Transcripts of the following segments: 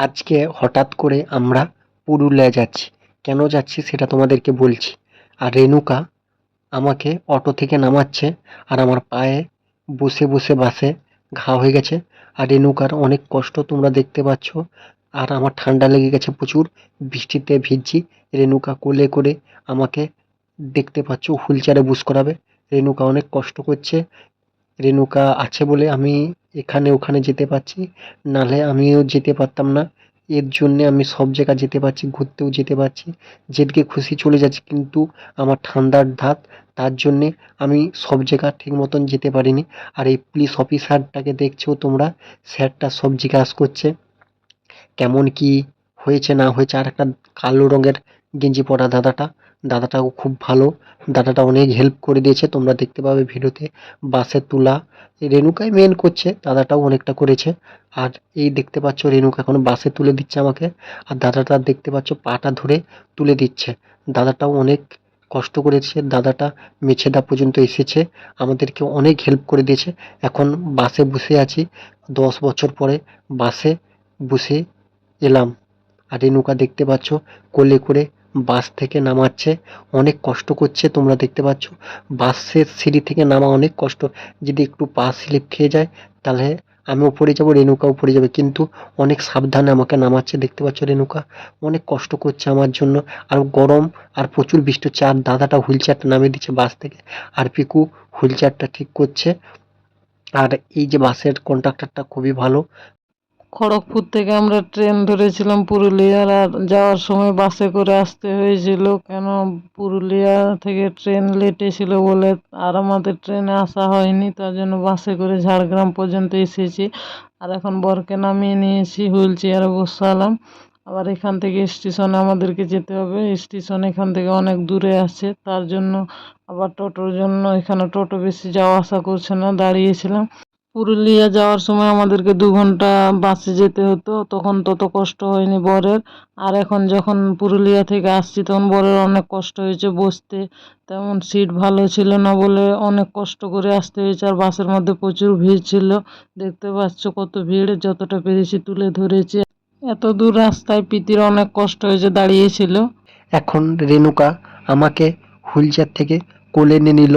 আজকে হঠাৎ করে আমরা পুরুলিয়া যাচ্ছি। কেন যাচ্ছি সেটা তোমাদেরকে বলছি। আর রেণুকা আমাকে অটো থেকে নামাচ্ছে আর আমার পায়ে বসে বসে বাসে ঘা হয়ে গেছে। আর রেণুকার অনেক কষ্ট তোমরা দেখতে পাচ্ছ। আর আমার ঠান্ডা লেগে গেছে প্রচুর। বৃষ্টিতে ভিজছি। রেণুকা কোলে করে আমাকে দেখতে পাচ্ছ, হুইল চেয়ারে বুস করাবে। রেণুকা অনেক কষ্ট করছে। রেণুকা আছে বলে আমি এখানে ওখানে যেতে পারছি। নাহলে আমিও যেতে পারতাম না। এর জন্যে আমি সব জায়গা যেতে পারছি, ঘুরতেও যেতে পারছি। যেদিকে খুশি চলে যাচ্ছি, কিন্তু আমার ঠান্ডার ধাত, তার জন্যে আমি সব জায়গা ঠিক মতন যেতে পারিনি। আর এই পুলিশ অফিসারটাকে দেখছ তোমরা? স্যারটা সব জিজ্ঞাসা করছে, কেমন কি হয়েছে না হয়েছে? আর একটা কালো রঙের গেঞ্জি পরা দাদাটা। দাদাটাও খুব ভালো। দাদাটা অনেক হেল্প করে দিয়েছে, তোমরা দেখতে পাবে ভিডিওতে। বাসে তোলা রেণুকাই মেন করছে, দাদাটাও অনেকটা করেছে। আর এই দেখতে পাচ্ছ রেণুকা এখন বাসে তুলে দিচ্ছে আমাকে। আর দাদাটা দেখতে পাচ্ছ পাটা ধরে তুলে দিচ্ছে। দাদাটাও অনেক কষ্ট করেছে, দাদাটা মেছেদা পর্যন্ত এসেছে, আমাদেরকে অনেক হেল্প করে দিয়েছে। এখন বাসে বসে আছি, দশ বছর পরে বাসে বসে এলাম। আর রেণুকা দেখতে পাচ্ছ কোলে করে বাস থেকে নামাচ্ছে, অনেক কষ্ট করছে, তোমরা দেখতে পাচ্ছ। বাসের সিঁড়ি থেকে নামা অনেক কষ্ট। যদি একটু পা স্লিপ খেয়ে যায়, তাহলে আমি উপরে যাব, রেণুকা উপরে যাবে। কিন্তু অনেক সাবধানে আমাকে নামাচ্ছে, দেখতে পাচ্ছ রেণুকা? অনেক কষ্ট করছে আমার জন্য। আর গরম, আর প্রচুর বৃষ্টি হচ্ছে। আর দাদাটা হুইল চেয়ারটা নামিয়ে দিচ্ছে বাস থেকে। আর পিকু হুইল চেয়ারটা ঠিক করছে। আর এই যে বাসের কন্ডাক্টরটা খুবই ভালো। খড়গপুর থেকে আমরা ট্রেন ধরেছিলাম পুরুলিয়ার, আর যাওয়ার সময় বাসে করে আসতে হয়েছিল কেন পুরুলিয়া থেকে ট্রেন লেটে ছিল বলে আর আমাদের ট্রেনে আসা হয়নি, তার জন্য বাসে করে ঝাড়গ্রাম পর্যন্ত এসেছি। আর এখন বরকে নামিয়ে নিয়েছি হুইল চেয়ারে বসালাম। আবার এখান থেকে স্টেশনে আমাদেরকে যেতে হবে। স্টেশন এখান থেকে অনেক দূরে আছে, তার জন্য আবার টোটোর জন্য এখানে টোটো বেশি যাওয়া আসা করছে না, দাঁড়িয়েছিলাম। পুরুলিয়া যাওয়ার সময় আমাদেরকে দু ঘণ্টা বাসে যেতে হতো, তখন তত কষ্ট হয়নি বরের। আর এখন যখন পুরুলিয়া থেকে আসছি, তখন বরের অনেক কষ্ট হয়েছে বসতে। তেমন সিট ভালো ছিল না বলে অনেক কষ্ট করে আসতে হয়েছে, আর বাসের মধ্যে প্রচুর ভিড় ছিল। দেখতে পাচ্ছ কত ভিড়, যতটা পেরেছি তুলে ধরেছি। এত দূর রাস্তায় পিতির অনেক কষ্ট হয়েছে, দাঁড়িয়েছিল। এখন রেণুকা আমাকে হুইল চেয়ার থেকে কোলে নিয়ে নিল।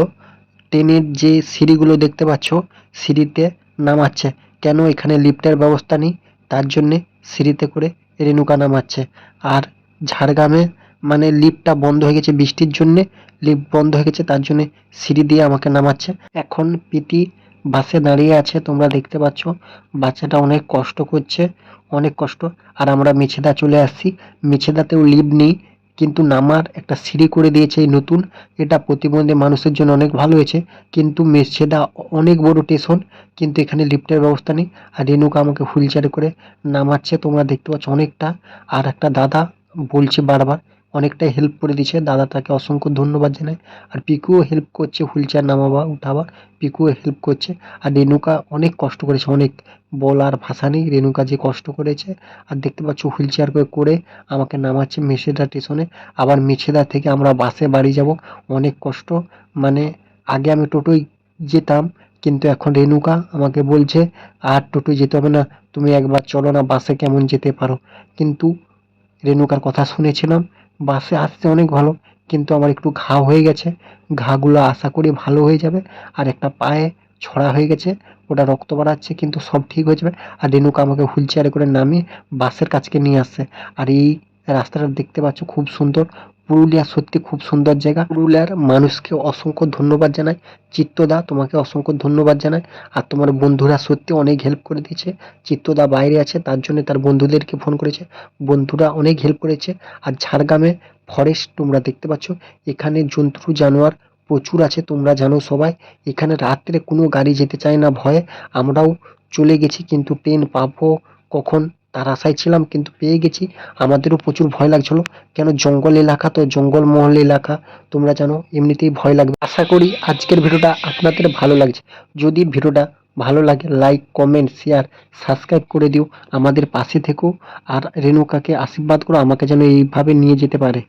ট্রেনের যে সিঁড়িগুলো দেখতে পাচ্ছ, সিঁড়িতে নামাচ্ছে। কেন এখানে লিফটের ব্যবস্থা নেই? তার জন্যে সিঁড়িতে করে রেণুকা নামাচ্ছে। আর ঝাড়গ্রামে মানে লিফটটা বন্ধ হয়ে গেছে বৃষ্টির জন্যে, লিফট বন্ধ হয়ে গেছে তার জন্যে সিঁড়ি দিয়ে আমাকে নামাচ্ছে। এখন পিটি বাসে দাঁড়িয়ে আছে, তোমরা দেখতে পাচ্ছ। বাচ্চাটা অনেক কষ্ট করছে, অনেক কষ্ট। আর আমরা মেছেদা চলে আসছি। মেছেদাতেও লিফট নেই। কিন্তু নামার একটা সিঁড়ি করে দিয়েছে এই নতুন। এটা প্রতিবন্ধী মানুষের জন্য অনেক ভালো হয়েছে। কিন্তু সেটা অনেক বড় স্টেশন কিন্তু এখানে লিফটের ব্যবস্থা নেই। আর রেণুকা আমাকে হুইল চেয়ারে করে নামাচ্ছে। তোমরা দেখতে পাচ্ছ অনেকটা। আর একটা দাদা বলছে বারবার অনেকটাই হেল্প করে দিচ্ছে দাদাটাকে অসংখ্য ধন্যবাদ জানাই। আর পিকুও হেল্প করছে হুইল চেয়ার নামাবা, উঠাবা। পিকুও হেল্প করছে। আর রেণুকা অনেক কষ্ট করেছে, অনেক বলার ভাষা নেই। রেণুকা যে কষ্ট করেছে, আর দেখতে পাচ্ছ হুইল চেয়ার করে করে আমাকে নামাচ্ছে মেছেদা স্টেশনে আবার মেছেদা থেকে আমরা বাসে বাড়ি যাব। অনেক কষ্ট। মানে আগে আমি টোটোয় যেতাম, কিন্তু এখন রেণুকা আমাকে বলছে, আর টোটোয় যেতে হবে না। তুমি একবার চলো না বাসে কেমন যেতে পারো? কিন্তু রেণুকার কথা শুনেছিলাম। বাসে আসতে অনেক ভালো, কিন্তু আমার একটু ঘা হয়ে গেছে। ঘাগুলো আশা করি ভালো হয়ে যাবে। আর একটা পায়ে ছড়া হয়ে গেছে, ওটা রক্ত বাড়াচ্ছে, কিন্তু সব ঠিক হয়ে যাবে। আর রেণুকা আমাকে হুইল চেয়ারে করে নামিয়ে বাসের কাছকে নিয়ে আসছে। আর এই রাস্তাটা দেখতে পাচ্ছ, খুব সুন্দর। পুরুলিয়া সত্যি খুব সুন্দর জায়গা। পুরুলিয়ার মানুষকে অসংখ্য ধন্যবাদ জানাই। চিত্তদা তোমাকে অসংখ্য ধন্যবাদ জানাই। আর তোমার বন্ধুরা সত্যি অনেক হেল্প করে দিয়েছে। চিত্তদা বাইরে আছে, তার জন্য তার বন্ধুদেরকে ফোন করেছে। বন্ধুরা অনেক হেল্প করেছে। আর ঝাড়গ্রামে ফরেস্ট তোমরা দেখতে পাচ্ছ। এখানে জন্তু জানোয়ার প্রচুর আছে, তোমরা জানো সবাই। এখানে রাত্রে কোনো গাড়ি যেতে চায় না ভয়ে। আমরাও চলে গেছি, কিন্তু ট্রেন পাবো কখন? তার আশায় ছিলাম, কিন্তু পেয়ে গেছি। আমাদেরও প্রচুর ভয় লাগছিল। কেন জঙ্গল এলাকা তো জঙ্গলমহল এলাকা? তোমরা জানো, এমনিতেই ভয় লাগবে। আশা করি আজকের ভিডিওটা আপনাদের ভালো লাগছে। যদি ভিডিওটা ভালো লাগে লাইক কমেন্ট শেয়ার সাবস্ক্রাইব করে দিও। আমাদের পাশে থেকো। আর রেণুকাকে আশীর্বাদ করো, আমাকে যেন এইভাবে নিয়ে যেতে পারে।